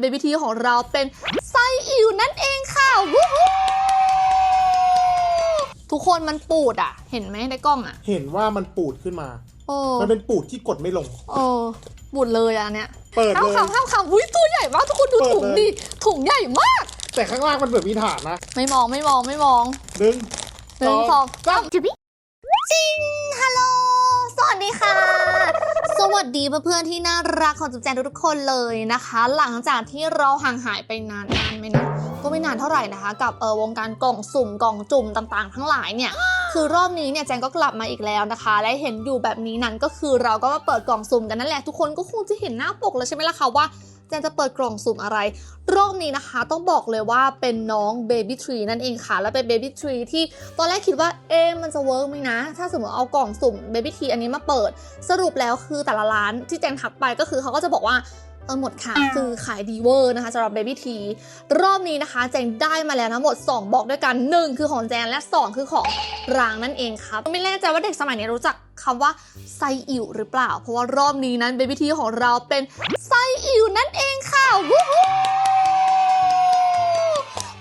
เบบี้ทีของเราเป็นไส้อิ๋วนั่นเองค่ะวู้ฮู้ทุกคนมันปูดอะ เห็นไหมในกล้องอะเห็นว่ามันปูดขึ้นมา โอ้มันเป็นปูดที่กดไม่ลง โอ้ปูดเลยอะเนี่ยเปิดห้ามเลยคำห้ามคำอุ้ยตัวใหญ่มากทุกคนดูเปิดถุงเลย ดิถุงใหญ่มาก แต่ข้างล่างมันเหมือนมีฐานนะไม่มองไม่มองไม่มองหนึ่งหนึ่งสองสามจิบจริงฮัลโหล สวัสดีค่ะ สวัสดีเพื่อนๆที่น่ารักของจุ๊บแจนทุกๆคนเลยนะคะ หลังจากที่เราห่างหายไปนานนานไหมนะก็ไม่นานเท่าไหร่นะคะ กับเออวงการกล่องสุ่มกล่องจุ่มต่างๆ ทั้งหลายเนี่ยคือรอบนี้เนี่ยแจงก็กลับมาอีกแล้วนะคะ และเห็นอยู่แบบนี้นั้นก็คือเราก็มาเปิดกล่องสุ่มกันนั่นแหละทุกคนก็คงจะเห็นหน้าปกแล้วใช่ไหมล่ะคะว่า จนจะเปิดกล่องสุ่มอะไร รอบนี้นะคะต้องบอกเลยว่าเป็นน้องเบบี้ทรีนั่นเองค่ะ และเป็นเบบี้ทรีที่ตอนแรกคิดว่าเอ๊มันจะเวิร์กไหมนะ ถ้าสมมติเอากล่องสุ่มเบบี้ทรีอันนี้มาเปิด สรุปแล้วคือแต่ละร้านที่แจงทักไปก็คือเขาก็จะบอกว่า เออหมดค่ะ คือขายดีเวอร์นะคะสำหรับ Baby T รอบนี้นะคะ แจงได้มาแล้วทั้งหมด 2 บอกด้วยกัน 1 คือของแจงและ 2 คือของรางนั่นเองครับไม่แน่ใจว่าเด็กสมัยนี้รู้จักคำว่าไส้อิ๋วหรือเปล่า เพราะว่ารอบนี้นั้น Baby T ของเราเป็นไส้อิ๋วนั่นเองค่ะวู้ฮู้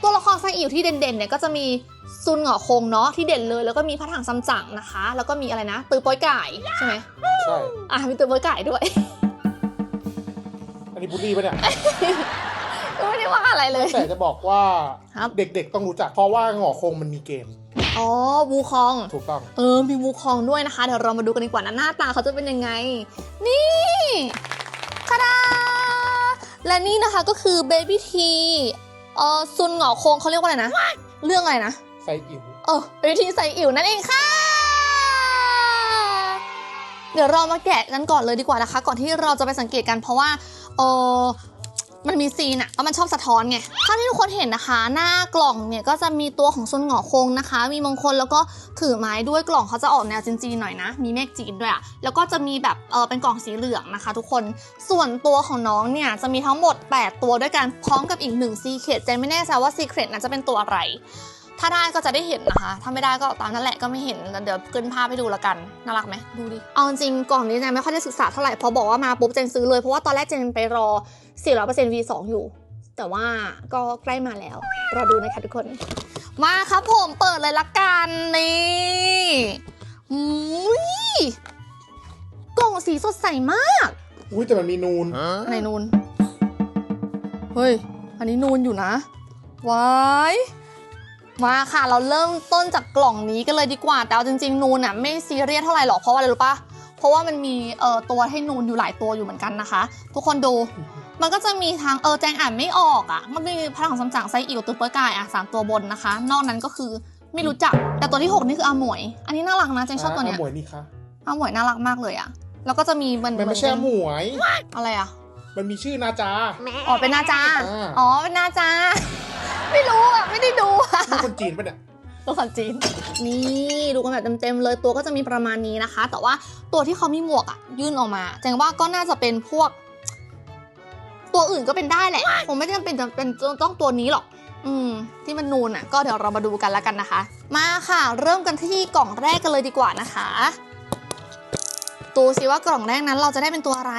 ตัวละครไส้อิ๋วที่เด่นๆเนี่ยก็จะมีซุนเหงอคงเนาะที่เด่นเลยแล้วก็มีพระถังซัมจั๋งนะคะ แล้วก็มีอะไรนะตือโป้อยไก่ใช่ไหมใช่อะมีตือโป้อยไก่ด้วย อันนี้บูลลี่ปะเนี่ยไม่ได้ว่าอะไรเลย แต่จะบอกว่าครับ เด็กๆต้องรู้จัก เพราะว่าหงอคงมันมีเกม อ๋อวูคอง ถูกต้อง เออ มีวูคองด้วยนะคะ เดี๋ยวเรามาดูกันดีกว่านะหน้าตาเขาจะเป็นยังไง นี่คาดาและนี่นะคะก็คือ Baby T เออซุนเหงาโคงเขาเรียกว่าอะไรนะ เรื่องอะไรนะใส่อิ๋วเออ Baby T ใส่อิ๋วนั่นเองค่ะ เดี๋ยวเรามาแกะกันก่อนเลยดีกว่านะคะ ก่อนที่เราจะไปสังเกตกันเพราะว่า เออมันมีซีนอะแล้วมันชอบสะท้อนไงถ้าที่ทุกคนเห็นนะคะ หน้ากล่องเนี่ยก็จะมีตัวของซุนหงอคงนะคะ มีมงคลแล้วก็ถือไม้ด้วยกล่องเขาจะออกแนวจีนๆหน่อยนะ มีเมฆจีนด้วยอะแล้วก็จะมีแบบเออเป็นกล่องสีเหลืองนะคะ ทุกคน ส่วนตัวของน้องเนี่ยจะมีทั้งหมด 8 ตัวด้วยกันพร้อมกับอีก1ซีเครตเจนไม่แน่ใจว่าซีเครตนั้นจะเป็นตัวอะไร ถ้าได้ก็จะได้เห็นนะคะ ถ้าไม่ได้ก็ตามนั้นแหละก็ไม่เห็นแล้วเดี๋ยวขึ้นภาพให้ดูละกัน น่ารักไหมดูดิ เอาจริงๆกล่องนี้เจนไม่ค่อยได้ศึกษาเท่าไหร่ พอบอกว่ามาปุ๊บเจนซื้อเลย เพราะว่าตอนแรกเจนไปรอ 400% V2 อยู่ แต่ว่าก็ใกล้มาแล้ว รอดูนะคะทุกคน มาครับผมเปิดเลยละกันนี่อุ้ยกล่องสีสดใสมาก อุ้ยแต่มันมีนูนอันไหนนูน เฮ้ย อันนี้นูนอยู่นะว้าย มาค่ะเราเริ่มต้นจากกล่องนี้กันเลยดีกว่า แต่เอาจริงๆ นูนอะไม่ซีเรียสเท่าไหร่หรอกเพราะว่าอะไรรู้ปะเพราะว่ามันมีเอ่อตัวให้นูนอยู่หลายตัวอยู่เหมือนกันนะคะ ทุกคนดู มันก็จะมีทางเออแจงอ่านไม่ออกอะ มันมีพลังสำจังไซอิ๋วตัวเปอร์กายอะสามตัวบนนะคะ นอกนั้นก็คือไม่รู้จักแต่ตัวที่หกนี่คืออาหมวย อันนี้น่ารักนะแจงชอบตัวเนี้ยหมวยนี่คะอาหมวยน่ารักมากเลยอะแล้วก็จะมีมันมันไม่ใช่หมวยอะไรอะมันมีชื่อนาจาอ๋อเป็นนาจาอ่าอ๋อเป็นนาจา ไม่รู้อะ ไม่ได้ดูอะลูกคนจีนปะเนี่ย ตัวคนจีน นี่ดูกันแบบเต็มๆเลยตัวก็จะมีประมาณนี้นะคะ แต่ว่าตัวที่เขามีหมวกอะยื่นออกมาแจงว่าก็น่าจะเป็นพวก ตัวอื่นก็เป็นได้แหละผมไม่จำเป็นจะเป็นต้องตัวนี้หรอก อืม ที่มันนูนอะก็เดี๋ยวเรามาดูกันแล้วกันนะคะ มาค่ะ เริ่มกันที่กล่องแรกกันเลยดีกว่านะคะ ดูสิว่ากล่องแรกนั้นเราจะได้เป็นตัวอะไร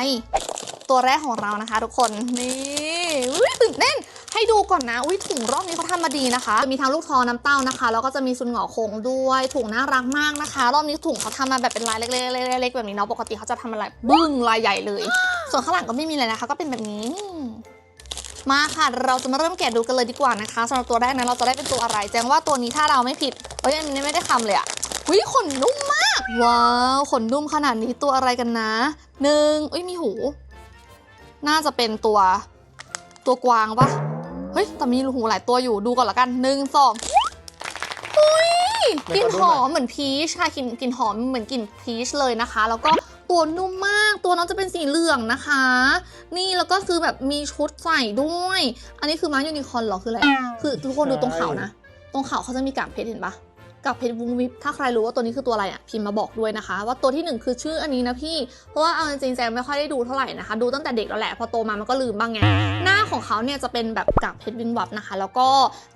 ตัวแรกของเรานะคะ ทุกคนนี่อุ้ยตื่นเต้นให้ดูก่อนนะอุ้ยถุงรอบนี้เขาทำมาดีนะคะจะมีทั้งลูกทอน้ำเต้านะคะแล้วก็จะมีซุนหงอคงด้วยถุงน่ารักมากนะคะ รอบนี้ถุงเขาทำมาแบบเป็นลายเล็กๆเล็กๆแบบนี้เนาะปกติเขาจะทำอะไรบึ้งลายใหญ่เลย ส่วนข้างหลังก็ไม่มีเลยนะคะ ก็เป็นแบบนี้มาค่ะ เราจะมาเริ่มแกะดูกันเลยดีกว่านะคะสำหรับตัวแรกนั้นเราจะได้เป็นตัวอะไร แจ้งว่าตัวนี้ถ้าเราไม่ผิดเอ้ยอันนี้ไม่ได้คำเลยอะอุ้ยขนนุ่มมาก ว้าวขนนุ่มขนาดนี้ตัวอะไรกันนะหนึ่งอุ้ยมีหู น่าจะเป็นตัวตัวกวางปะเฮ้ย แต่มีหูหลายตัวอยู่ดูก่อนละกันหนึ่งสองอุ้ยกลิ่นหอมเหมือนพีชค่ะกลิ่นกลิ่นหอมเหมือนกลิ่นพีชเลยนะคะ แล้วก็ตัวนุ่มมาก ตัวน้องจะเป็นสีเหลืองนะคะ นี่แล้วก็คือแบบมีชุดใส่ด้วย อันนี้คือม้ายูนิคอร์นเหรอคืออะไรคือทุกคนดูตรงเขานะ ตรงเขาเขาจะมีกากเพชรเห็นปะ กากเพชรวุ้งวิบถ้าใครรู้ว่าตัวนี้คือตัวอะไรอะพิมพ์มาบอกด้วยนะคะ ว่าตัวที่หนึ่งคือชื่ออันนี้นะพี่ เพราะว่าเอาจริงๆแจงไม่ค่อยได้ดูเท่าไหร่นะคะ ดูตั้งแต่เด็กแล้วแหละพอโตมามันก็ลืมบ้างไงหน้าของเขาเนี่ยจะเป็นแบบกากเพชรวิงวับนะคะ แล้วก็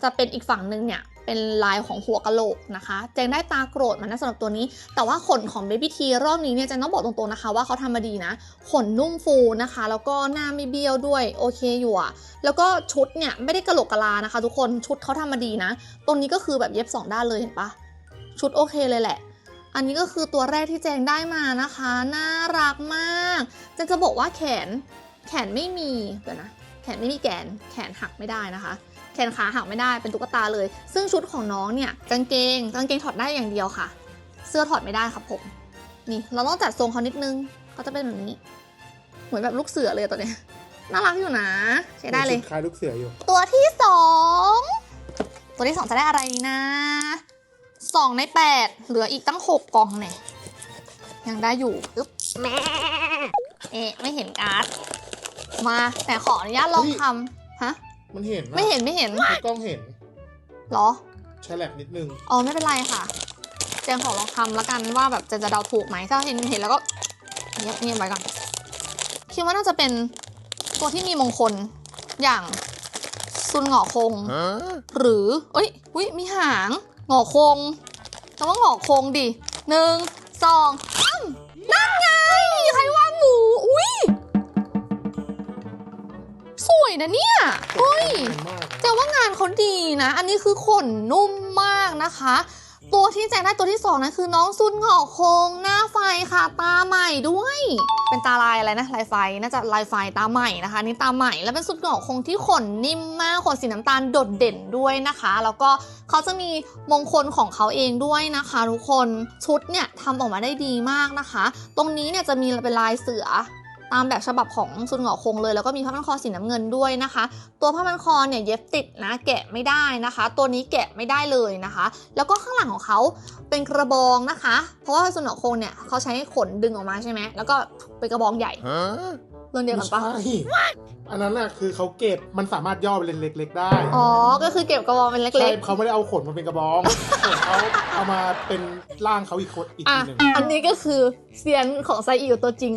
จะเป็นอีกฝั่งหนึ่งเนี่ยเป็นลายของหัวกะโหลกนะคะแจงได้ตาโกรธมานะสำหรับตัวนี้ แต่ว่าขนของ Baby T รอบนี้เนี่ยแจงต้องบอกตรงๆนะคะ ว่าเขาทำมาดีนะ ขนนุ่มฟูนะคะ แล้วก็หน้าไม่เบี้ยวด้วยโอเคอยู่อะแล้วก็ชุดเนี่ยไม่ได้กะโหลกกะลานะคะ ทุกคนชุดเขาทำมาดีนะ ตรงนี้ก็คือแบบเย็บสองด้านเลยเห็นปะ ชุดโอเคเลยแหละ อันนี้ก็คือตัวแรกที่แจงได้มานะคะ น่ารักมากแจงจะบอกว่าแขน แขนไม่มีเดี๋ยวนะ แขนไม่มีแกนแขนหักไม่ได้นะคะ แขนขาหักไม่ได้ เป็นตุ๊กตาเลย ซึ่งชุดของน้องเนี่ยกางเกง กางเกงถอดได้อย่างเดียวค่ะ เสื้อถอดไม่ได้ครับผม นี่ เราต้องจัดทรงเขานิดนึงเขาจะเป็นแบบนี้ เหมือนแบบลูกเสือเลยตัวเนี้ย น่ารักอยู่นะ ใช้ได้เลย คล้ายลูกเสืออยู่ ตัวที่สอง ตัวที่สองจะได้อะไรนะ สองในแปดเหลืออีกตั้งหกกล่องเนี่ยยังได้อยู่อึ๊บแม่เอ๊ะไม่เห็นการ์ดมาแต่ขออนุญาตลองเฮ้ยทำฮะ มันเห็นนะไม่เห็นไม่เห็นในกล้องเห็นเหรอใช้แลบนิดนึงอ๋อไม่เป็นไรค่ะเจนขอลองทำแล้วกันว่าแบบจะจะเดาถูกไหมถ้าเห็นเห็นแล้วก็เงียบเงียบไว้ก่อนคิดว่าน่าจะเป็นตัวที่มีมงคลอย่างซุนหงอคง หรือเอ้ยอุ้ยมีหาง หงอคงแต่ว่าหงอคงดิหนึ่งสองสามนั่นไง ใครว่าหมู อุ้ยสวยนะเนี่ยเฮ้ยแต่ว่างานเขาดีนะ อันนี้คือขนนุ่มมากนะคะ ตัวที่แจงได้ตัวที่สองนคือน้องซุนหงอกโคงหน้าไฟค่ะตาใหม่ด้วย เป็นตาลายอะไรนะลายไฟน่าจะลายไฟตาใหม่นะคะนี่ตาใหม่แล้วเป็นซุนหงอกโคงที่ขนนิ่มมากขนสีน้ำตาลโดดเด่นด้วยนะคะ แล้วก็เขาจะมีมงคลของเขาเองด้วยนะคะ ทุกคนชุดเนี่ยทำออกมาได้ดีมากนะคะ ตรงนี้เนี่ยจะมีเป็นลายเสือ ตามแบบฉบับของซุนหงอคงเลย แล้วก็มีผ้าพันคอสีน้ำเงินด้วยนะคะ ตัวผ้าพันคอเนี่ยเย็บติดนะแกะไม่ได้นะคะ ตัวนี้แกะไม่ได้เลยนะคะ แล้วก็ข้างหลังของเขาเป็นกระบองนะคะ เพราะว่าซุนหงอคงเนี่ยเขาใช้ขนดึงออกมาใช่ไหมแล้วก็เป็นกระบองใหญ่ เรื่องเดียวไม่กันปะใช่อันนั้นน่ะคือเขาเก็บมันสามารถย่อเป็นเล็กๆได้ อ๋อ ก็คือเก็บกระบองเป็นใช่เล็กเขาไม่ได้เอาขนมาเป็นกระบองขนเขาเอามาเป็นร่างเขาอีกคนอีกๆอะทีหนึ่งอันนี้ก็คือเซียนของไซอิวตัวจริง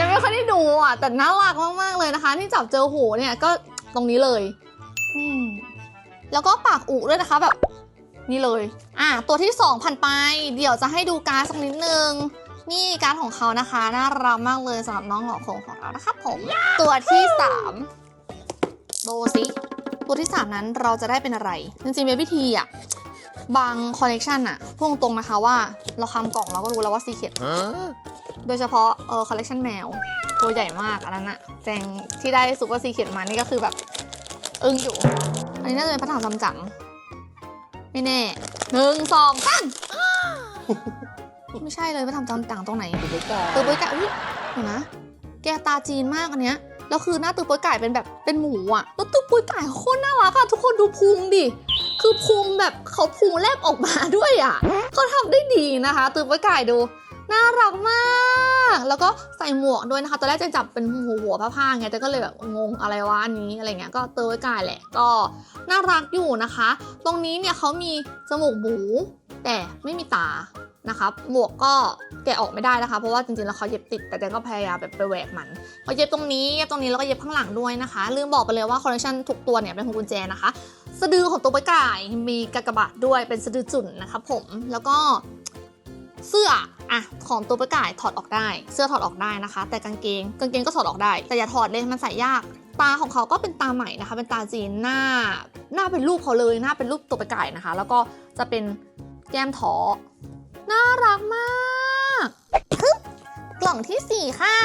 ยังไม่ค่อยได้ดูอะ แต่น่ารักมากๆเลยนะคะ ที่จับเจอหูเนี่ยก็ตรงนี้เลยอืมแล้วก็ปากอุด้วยนะคะแบบ นี่เลย อะตัวที่2พันไป เดี๋ยวจะให้ดูการ์ดสักนิดนึง นี่การ์ดของเขานะคะน่ารักมากเลยสำหรับน้องหงอกโคงของเรานะครับผม ตัวที่3ดูสิตัวที่ 3 นั้นเราจะได้เป็นอะไร จริงๆเบบี้ทีอะบางคอลเลกชันอะพูดตรงๆนะคะว่าเราคำกล่องเราก็รู้แล้วว่าซีเคดโดยเฉพาะเออคอลเลกชันแมว ตัวใหญ่มากอันนั้นอะแจงที่ได้ซูเปอร์ซีเคดมานี่ก็คือแบบ อึ้งอยู่ อันนี้น่าจะเป็นพระถังซัมจั๋งไม่แน่หนึ่งสองสาม ไม่ใช่เลยพระถังซัมจั๋งตรงไหนดูไปก่อนตือโป้ยไก่อุ้ยเห็นนะแกตาจีนมากอันเนี้ยแล้วคือหน้าตือโป้ยไก่เป็นแบบเป็นหมูอะแล้วตือโป้ยไก่โคตรน่ารักอะทุกคนดูพุงดิคือพุงแบบเขาพุงแลบออกมาด้วยอะเขาทำได้ดีนะคะตือโป้ยไก่ดูน่ารักมาก แล้วก็ใส่หมวกด้วยนะคะ ตอนแรกจะจับเป็นหัวหัวผ้าๆไง แต่ก็เลยแบบงงอะไรวะอันนี้อะไรเงี้ย ก็เตยกายแหละ ก็น่ารักอยู่นะคะ ตรงนี้เนี่ยเขามีจมูกหมูแต่ไม่มีตา นะคะหมวกก็แกะออกไม่ได้นะคะ เพราะว่าจริงๆแล้วเขาเย็บติด แต่แจนก็พยายามแบบไปแหวกมันเขาเย็บตรงนี้เย็บตรงนี้แล้วก็เย็บข้างหลังด้วยนะคะลืมบอกไปเลยว่าคอลเลคชันทุกตัวเนี่ยเป็นของกุญแจนะคะสะดือของตัวปลาไก่มีกากบาทด้วยเป็นสะดือจุ่นนะคะผมแล้วก็เสื้ออะของตัวปลาไก่ถอดออกได้ เสื้อถอดออกได้นะคะ แต่กางเกงกางเกงก็ถอดออกได้ แต่อย่าถอดเลยมันใส่ยาก ตาของเขาก็เป็นตาใหม่นะคะ เป็นตาจีนหน้า หน้าเป็นรูปเขาเลยหน้าเป็นรูปตัวปลาไก่นะคะ แล้วก็จะเป็นแก้มท้อ น่ารักมากฮึบกล่องที่ 4 ค่ะ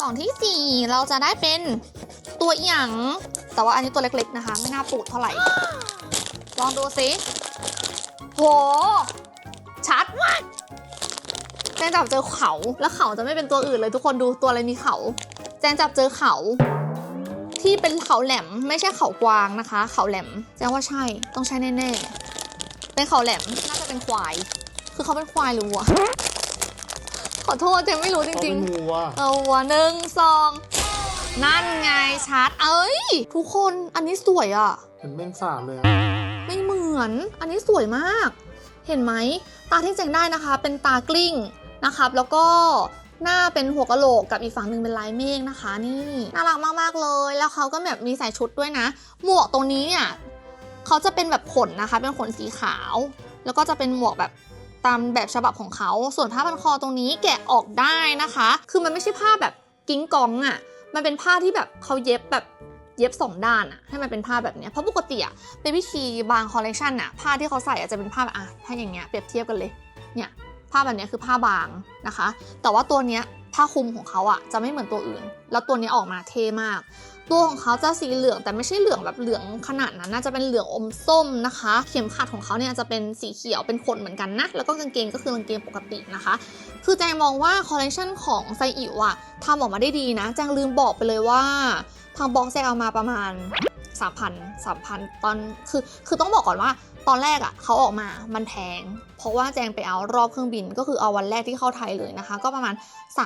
กล่องทีสี่ 4 เราจะได้เป็นตัวอหย่างแต่ว่าอันนี้ตัวเล็กๆนะคะ ไม่น่าปูดเท่าไหร่ ลองดูสิโห ชัดมากแจงจับเจอเขาแล้วเขาจะไม่เป็นตัวอื่นเลยทุกคนดูตัวอะไรมีเขา แจงจับเจอเขา ที่เป็นเขาแหลมไม่ใช่เขากวางนะคะ เขาแหลมแจงว่าใช่ต้องใช่แน่ๆเป็นเขาแหลมน่าจะเป็นควาย คือเขาเป็นควายหรือวัว ขอโทษเจงไม่รู้จเขาริเป็งนๆงูอะเอาวะหนึ่งสองนั่นไงชัด เอ้ย ทุกคนอันนี้สวยอะเหมือนแมงสาบเลยอะไม่เหมือน อันนี้สวยมาก เห็นไหม ตาที่เจงได้นะคะ เป็นตากลิ้งนะครับ แล้วก็หน้าเป็นหัวกะโหลกกับอีกฝั่งหนึ่งเป็นลายเมฆนะคะ นี่น่ารักมากๆเลย แล้วเขาก็แบบมีใส่ชุดด้วยนะ หมวกตรงนี้เนี่ยเขาจะเป็นแบบขนนะคะ เป็นขนสีขาว แล้วก็จะเป็นหมวกแบบ ตามแบบฉบับของเขา ส่วนผ้าพันคอตรงนี้แกะออกได้นะคะ คือมันไม่ใช่ผ้าแบบกิ้งกองอะ่ะ มันเป็นผ้าที่แบบเขาเย็บแบบเย็บสองด้านอะให้มันเป็นผ้าแบบนี้เพราะปกติอะเบบี้ชีบางคอลเลคชันอะผ้าที่เขาใส่อะจะเป็นผ้าแบบอะถ้าอย่างเงี้ยเปรียบเทียบกันเลยเนี่ยผ้าแบบนี้คือผ้าบางนะคะ แต่ว่าตัวเนี้ยผ้าคลุมของเขาอะจะไม่เหมือนตัวอื่น แล้วตัวนี้ออกมาเท่มาก ตัวของเขาจะสีเหลืองแต่ไม่ใช่เหลืองแบบเหลืองขนาดนั้นน่าจะเป็นเหลืองอมส้มนะคะ เข็มขัดของเขาเนี่ยจะเป็นสีเขียวเป็นขนเหมือนกันนะ แล้วก็กางเกงก็คือกางเกงปกตินะคะ คือแจงมองว่าคอลเลคชันของไซอิ๋วอะทำออกมาได้ดีนะ แจงลืมบอกไปเลยว่า ทางบ็อกแจงเอามาประมาณ3,000 3,000 ตอน คือ คือต้องบอกก่อนว่า ตอนแรกอะเขาออกมามันแพง เพราะว่าแจงไปเอารอบเครื่องบิน ก็คือเอาวันแรกที่เข้าไทยเลยนะคะ ก็ประมาณ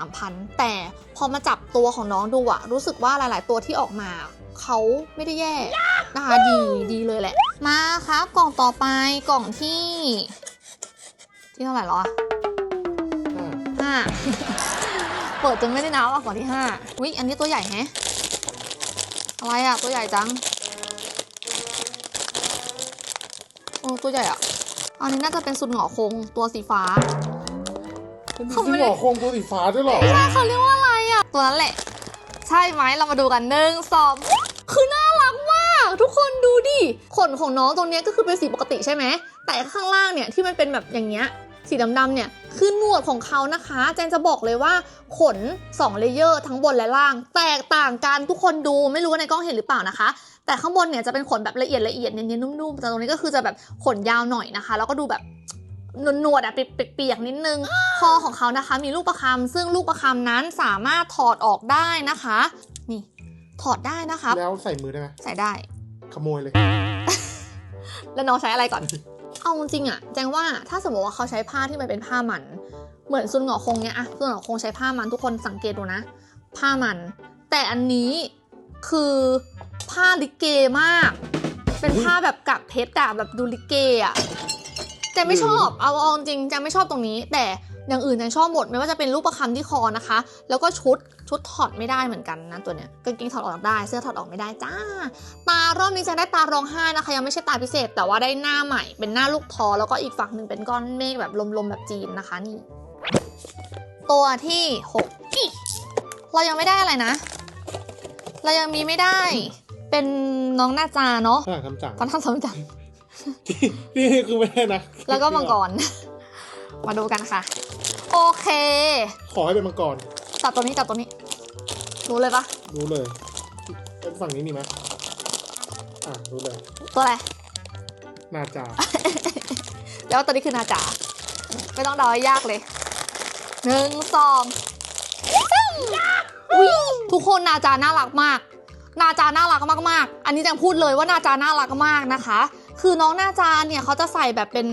3,000 แต่พอมาจับตัวของน้องดูอะรู้สึกว่าหลาย ๆ ตัวที่ออกมาเขาไม่ได้แย่นะคะ ดีดีเลยแหละ มาครับ กล่องต่อไปกล่องที่ ที่เท่าไหร่แล้วอะอ่าห้าเปิดจนไม่ได้นับอะกล่องที่ห้าวิอันนี้ตัวใหญ่แฮะอะไรอะตัวใหญ่จัง โอ้ตัวใหญ่อะ อันนี้น่าจะเป็นสุดหงอคงตัวสีฟ้าเป็นเขาไม่ที่ได้หมอคงตัวสีฟ้าด้วยเหรอไม่ใช่เขาเรียกว่าอะไรอะ ตัวนั้นแหละ ใช่ไหมเรามาดูกันหนึ่งสองคือน่ารักมาก ทุกคนดูดิขนของน้องตรงเนี้ยก็คือเป็นสีปกติใช่ไหม แต่ข้างล่างเนี่ยที่มันเป็นแบบอย่างเงี้ยสีดำๆเนี่ยคือหนวดของเขานะคะแจนจะบอกเลยว่าขน 2 เลเยอร์ทั้งบนและล่าง แตกต่างกันทุกคนดูไม่รู้ว่าในกล้องเห็นหรือเปล่านะคะ แต่ข้างบนเนี่ยจะเป็นขนแบบละเอียดละเอียดเนียนๆนุ่มๆแต่ตรงนี้ก็คือจะแบบขนยาวหน่อยนะคะ แล้วก็ดูแบบนวดๆอะเปียกๆนิดนึงคอของเขานะคะ มีลูกประคำซึ่งลูกประคำนั้นสามารถถอดออกได้นะคะ นี่ถอดได้นะคะแล้วใส่มือได้ไหมใส่ได้ ขโมยเลย แล้วน้องใช้อะไรก่อน เอาจริงๆอะแจงว่าถ้าสมมติว่าเขาใช้ผ้าที่มันเป็นผ้ามัน เหมือนซุนหงอคงเนี่ยอะซุนหงอคงใช้ผ้ามันทุกคนสังเกตดูนะ ผ้ามัน แต่อันนี้คือ ผ้าลิเกมาก เป็นผ้าแบบกับเพชรอะแบบดูลิเกอะแจงไม่ชอบเอาเอาจริงจงไม่ชอบตรงนี้ แต่อย่างอื่นจงชอบหมดไม่ว่าจะเป็นรูปประคำที่คอนะคะ แล้วก็ชุดชุดถอดไม่ได้เหมือนกันนะตัวเนี้ยกางเกงถอดออกได้ เสื้อถอดออกไม่ได้จ้า ตารอบนี้จะได้ตารองห้านะคะ ยังไม่ใช่ตาพิเศษ แต่ว่าได้หน้าใหม่เป็นหน้าลูกทอแล้วก็อีกฝั่งหนึ่งเป็นก้อนเมฆแบบลมๆแบบจีนนะคะนี่ ตัวที่หกเรายังไม่ได้อะไรนะ เรายังมีไม่ได้ เป็นน้องหน้าจาเนาะข้างหลังทำจังฟันทำสมจังนี่นี่คือไม่ได้นะ แล้วก็มังกร มาดูกันค่ะ โอเค ขอให้เป็นมังกรจับตัวนี้จับตัวนี้ รู้เลยปะรู้เลยเป็นฝั่งนี้มีไหมอ่ารู้เลย ตัวอะไร นาจา แล้วตัวนี้คือนาจา ไม่ต้องเดาให้ยากเลยหนึ่งสองสามอุ๊ยทุกคนนาจาน่ารักมาก นาจาน่ารักมากๆ อันนี้แจงพูดเลยว่านาจาน่ารักมากนะคะ คือน้องนาจาเนี่ยเขาจะใส่แบบเป็น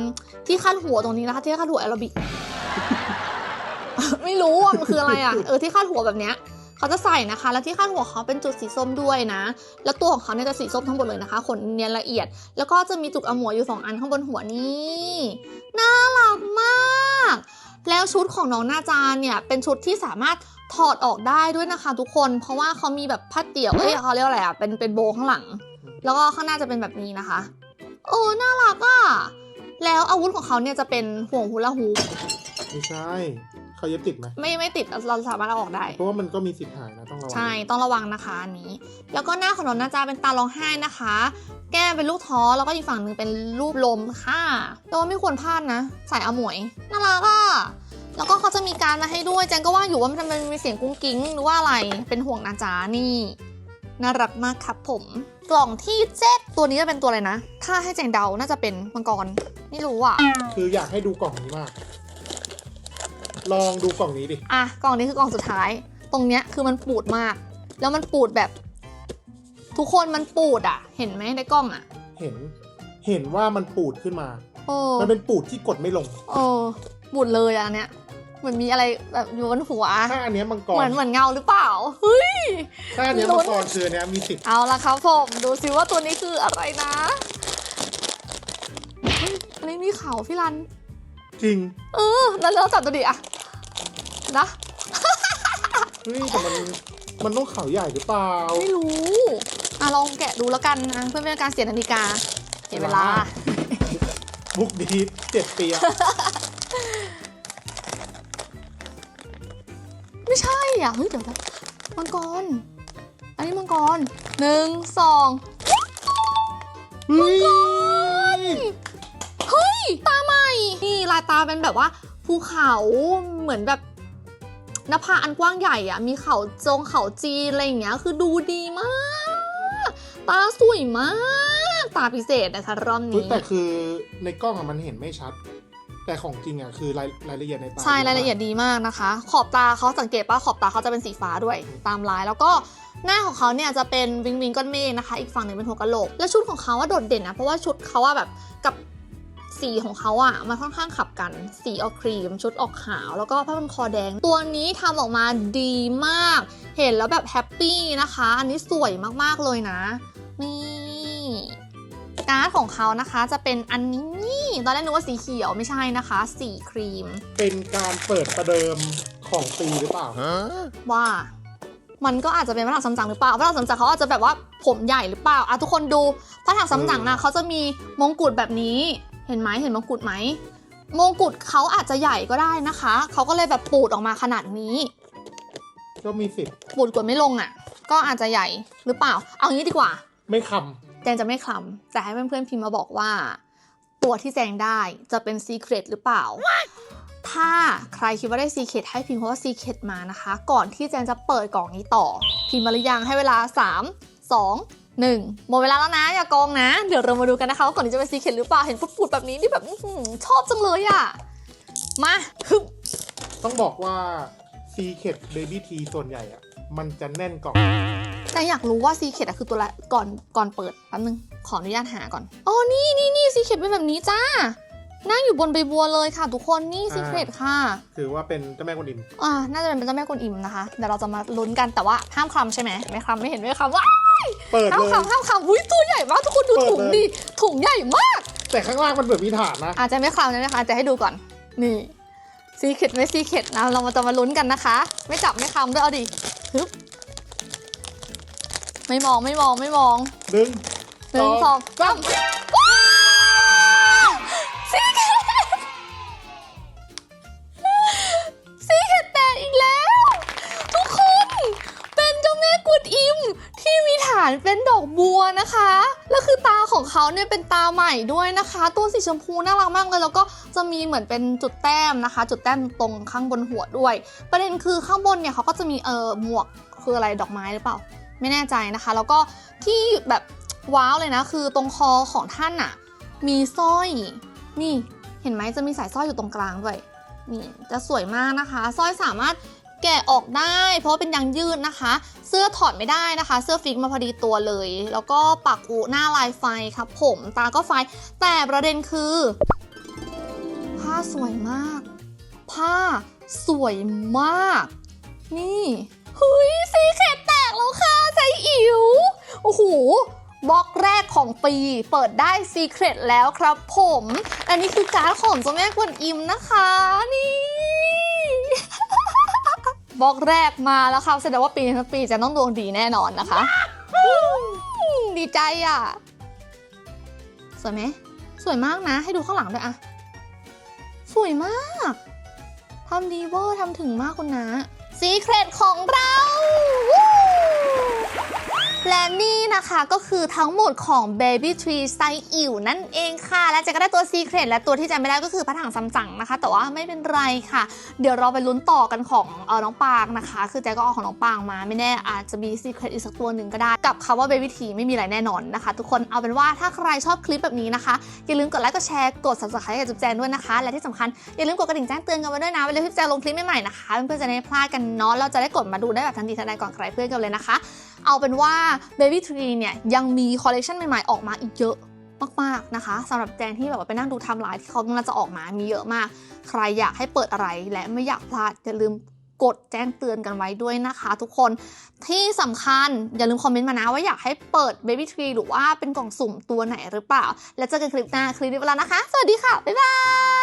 ที่คาดหัวตรงนี้นะคะที่คาดหัวแอโรบิก ไม่รู้ว่ามันคืออะไรอะ เออที่คาดหัวแบบเนี้ยเขาจะใส่นะคะ แล้วที่คาดหัวเขาเป็นจุดสีส้มด้วยนะ แล้วตัวของเขาเนี่ยจะสีส้มทั้งหมดเลยนะคะ ขนเนียนละเอียด แล้วก็จะมีจุกอมวยอยู่สองอันข้างบนหัวนี่น่ารักมาก แล้วชุดของน้องนาจาเนี่ยเป็นชุดที่สามารถ ถอดออกได้ด้วยนะคะ ทุกคน เพราะว่าเขามีแบบผ้าเตี่ยวเอ้ยเขาเรียกว่าอะไรอะเป็นเป็นโบว์ข้างหลัง แล้วก็ข้างหน้าจะเป็นแบบนี้นะคะ โอ้น่ารักอะแล้วอาวุธของเขาเนี่ยจะเป็นห่วงฮูลาฮูปไม่ใช่เขาเย็บติดไหมไม่ไม่ติดเราสามารถเอาออกได้ เพราะว่ามันก็มีสิทธิ์หายนะต้องระวังใช่ต้องระวังนะคะอันนี้ แล้วก็หน้าของน้องนาจาเป็นตาร้องไห้นะคะ แก้มเป็นลูกท้อแล้วก็อีกฝั่งหนึ่งเป็นรูปลมค่ะแต่ว่าไม่ควรพลาดนะ ใส่อาหมวยน่ารักอะ แล้วก็เขาจะมีการมาให้ด้วยแจงก็ว่าอยู่ว่ามันทำไมมีเสียงกุ้งกิ้งหรือว่าอะไรเป็นห่วงนาจานี่น่ารักมากครับผม กล่องที่เจ็ดตัวนี้จะเป็นตัวอะไรนะ ถ้าให้แจงเดาน่าจะเป็นมังกรไม่รู้อะ คืออยากให้ดูกล่องนี้มาก ลองดูกล่องนี้ดิ อะกล่องนี้คือกล่องสุดท้าย ตรงเนี้ยคือมันปูดมาก แล้วมันปูดแบบ ทุกคนมันปูดอะ เห็นไหมในกล้องอะ เห็น เห็นว่ามันปูดขึ้นมาโอ้มันเป็นปูดที่กดไม่ลงโอ้ ปูดเลยอะอันเนี้ยเหมือนมีอะไรแบบอยู่บนหัว ถ้าอันเนี้ยมังกรเหมือนเหมือนเงาหรือเปล่า เฮ้ย ถ้าอันเนี้ยลุ้มันงกรคืออันเนี้ยมีสิทธิ์เอาละครับผมดูซิว่าตัวนี้คืออะไรนะเฮ้ยอันนี้มีเขาพี่รัน จริงเออแล้วเราจับตัวดิอะนะเฮ้ยแต่มันมันต้องเขาใหญ่หรือเปล่า ไม่รู้อะลองแกะดูแล้วกันนะเพื่อไม่เป็นการเสียนาฬิกาเสียเวลา บุกดีเจ็ดปีอะ ไม่ใช่อะ เฮ้ย เดี๋ยวนะมังกร อันนี้มังกรหนึ่งสองเฮ้ยเฮ้ย ตาใหม่ นี่ลายตาเป็นแบบว่าภูเขาเหมือนแบบหน้าผาอันกว้างใหญ่อะมีเขาจงเขาจีนอะไรอย่างเงี้ย คือดูดีมาก ตาสวยมาก ตาพิเศษนะคะรอบเฮ้ยนี้ แต่คือในกล้องอะมันเห็นไม่ชัด แต่ของจริงอะคือรายรายละเอียดในตาใช่รายละเอียดดีมากนะคะ ขอบตาเขาสังเกตป่ะขอบตาเขาจะเป็นสีฟ้าด้วยตามลาย แล้วก็หน้าของเขาเนี่ยจะเป็นวิงวิงก้อนเมฆนะคะ อีกฝั่งหนึ่งเป็นหัวกะโหลก และชุดของเขาว่าโดดเด่นนะ เพราะว่าชุดเขาว่าแบบกับสีของเขาอะมันค่อนข้างขับกัน สีออกครีม ชุดออกขาว แล้วก็ผ้าพันคอแดง ตัวนี้ทำออกมาดีมาก เห็นแล้วแบบแฮปปี้นะคะ อันนี้สวยมากๆเลยนะ นี่ การ์ดของเขานะคะจะเป็นอันนี้ ตอนแรกนึกว่าสีเขียวไม่ใช่นะคะ สีครีม เป็นการเปิดประเดิมของปีหรือเปล่าว่ามันก็อาจจะเป็นพระถังซัมจั๋งหรือเปล่าพระถังซัมจั๋งเขาอาจจะแบบว่าผมใหญ่หรือเปล่าอะทุกคนดูพระถังซัมจั๋งนะเขาจะมีมงกุฎแบบนี้ เห็นไหมเห็นมงกุฎไหมมงกุฎเขาอาจจะใหญ่ก็ได้นะคะ เขาก็เลยแบบปูดออกมาขนาดนี้ ก็มีสิทธิ์ปูดกดไม่ลงอะ ก็อาจจะใหญ่หรือเปล่า เอางี้ดีกว่า ไม่ค แจงจะไม่คลำแต่ให้เพื่อนๆพิมพ์มาบอกว่า ตัวที่แจงได้จะเป็นซีเครตหรือเปล่าถ้าใครคิดว่าได้ซีเครตให้พิมพ์คำว่าซีเครตมานะคะ ก่อนที่แจงจะเปิดกล่องนี้ต่อ พิมพ์มาหรือยังให้เวลา 3 2 1 หมดเวลาแล้วนะ อย่าโกงนะ เดี๋ยวเรามาดูกันนะคะว่าก่อนที่จะเป็นซีเครตหรือเปล่าเห็นปุดๆแบบนี้ที่แบบอื้อหือชอบจังเลยอะมาฮึบำต้องบอกว่า Secret Baby T ส่วนใหญ่อะมันจะแน่นกล่อง แต่อยากรู้ว่าซีเครตอะคือตัวละก่อนก่อนเปิดแป๊บนึงขออนุญาตหาก่อนอ๋อนี่นี่นี่ซีเครตเป็นแบบนี้จ้านั่งอยู่บนใบบัวเลยค่ะ ทุกคนนี่อ่าซีเครตค่ะ ถือว่าเป็นเจ้าแม่กวนอิมอ่าน่าจะเป็นเจ้าแม่กวนอิมนะคะเดี๋ยวเราจะมาลุ้นกันแต่ว่าห้ามคลำใช่ไหมไม่คลำไม่เห็นไม่คลำว้าเปิดห้ามเลยคลำห้ามคลำอุ้ยตัวใหญ่มากทุกคนดูเปิดถุงเลยดิถุงใหญ่มาก แต่ข้างล่างมันเหมือนมีฐานนะอาจจะไม่คลำนะนะคะจะให้ดูก่อนนี่ซีเครตไม่ซีเครตนะเรามาจะมาลุ้นกันนะคะ ไม่จับไม่คลำด้วยเอาดิฮึบ ไม่มองไม่มองไม่มองหนึ่งหนึ่งสองสามว้าวซีเครตซีเครตแตกอีกแล้ว ทุกคน เป็นเจ้าแม่กวนอิม ที่มีฐานเป็นดอกบัวนะคะ แล้วคือตาของเขาเนี่ยเป็นตาใหม่ด้วยนะคะ ตัวสีชมพูน่ารักมากเลย แล้วก็จะมีเหมือนเป็นจุดแต้มนะคะ จุดแต้มตรงข้างบนหัวด้วย ประเด็นคือข้างบนเนี่ยเขาก็จะมีเออหมวกคืออะไรดอกไม้หรือเปล่า ไม่แน่ใจนะคะ แล้วก็ที่แบบว้าวเลยนะ คือตรงคอของท่านอะมีสร้อย นี่เห็นไหมจะมีสายสร้อยอยู่ตรงกลางด้วยนี่จะสวยมากนะคะสร้อยสามารถแกะออกได้ เพราะเป็นยางยืดนะคะ เสื้อถอดไม่ได้นะคะ เสื้อฟิกมาพอดีตัวเลย แล้วก็ปักอุหน้าลายไฟครับผมตาก็ไฟ แต่ประเด็นคือ ผ้าสวยมาก ผ้าสวยมาก นี่เฮ้ยสีเข็ดต กแล้วค่ะใจอิ๋วโอ้โหบล็อกแรกของปีเปิดได้ซีเครตแล้วครับผม อันนี้คือการ์ดของเจ้าแม่กวนอิมนะคะ นี่บล็อกแรกมาแล้วครับแสดงว่าปีนี้ทั้งปีจะต้องดวงดีแน่นอนนะคะ ดีใจอะ สวยไหมสวยมากนะ ให้ดูข้างหลังด้วยอะสวยมากทำดีเวอร์ทำถึงมากคุณนะซีเครตของเราวู้ และนี่นะคะก็คือทั้งหมดของ Baby Tree ไซอิ๋วนั่นเองค่ะ และเจะก็ได้ตัวซีเครตและตัวที่จำไม่ได้ก็คือพระถังซัมจั๋งนะคะ แต่ว่าไม่เป็นไรค่ะ เดี๋ยวเราไปลุ้นต่อกันของเออน้องปางนะคะ คือแจก็เอาของน้องปางมา ไม่แน่อาจจะมีซีเครตอีกสักตัวหนึ่งก็ได้ กับคำว่า Baby Tree ไม่มีอะไรแน่นอนนะคะ ทุกคนเอาเป็นว่าถ้าใครชอบคลิปแบบนี้นะคะ อย่าลืมกดไลค์กดแชร์กด subscribe กับจุ๊บแจงด้วยนะคะ และที่สำคัญอย่าลืมกดกระดิ่งแจ้งเตือนกันไว้ด้วยนะเวลาที่แจงลงคลิปใหม่ๆนะคะเพื่อนๆจะได้ไม่พลาดกันเนาะเราจะได้กดมาดูได้แบบทันทีทันใดก่อนใครเพื่อนกันเลยนะคะ เอาเป็นว่า Baby Tree เนี่ยยังมีคอลเลคชันใหม่ๆ ออกมาอีกเยอะมากๆนะคะสำหรับแจงที่แบบว่าไปนั่งดูไทำลายที่เขากำลังจะออกมามีเยอะมาก ใครอยากให้เปิดอะไรและไม่อยากพลาดอย่าลืมกดแจ้งเตือนกันไว้ด้วยนะคะ ทุกคนที่สำคัญอย่าลืมคอมเมนต์มานะว่าอยากให้เปิด Baby Tree หรือว่าเป็นกล่องสุ่มตัวไหนหรือเปล่า แล้วเจอกันคลิปหน้าคลิปนี้ไปแล้วนะคะ สวัสดีค่ะ บ๊ายบาย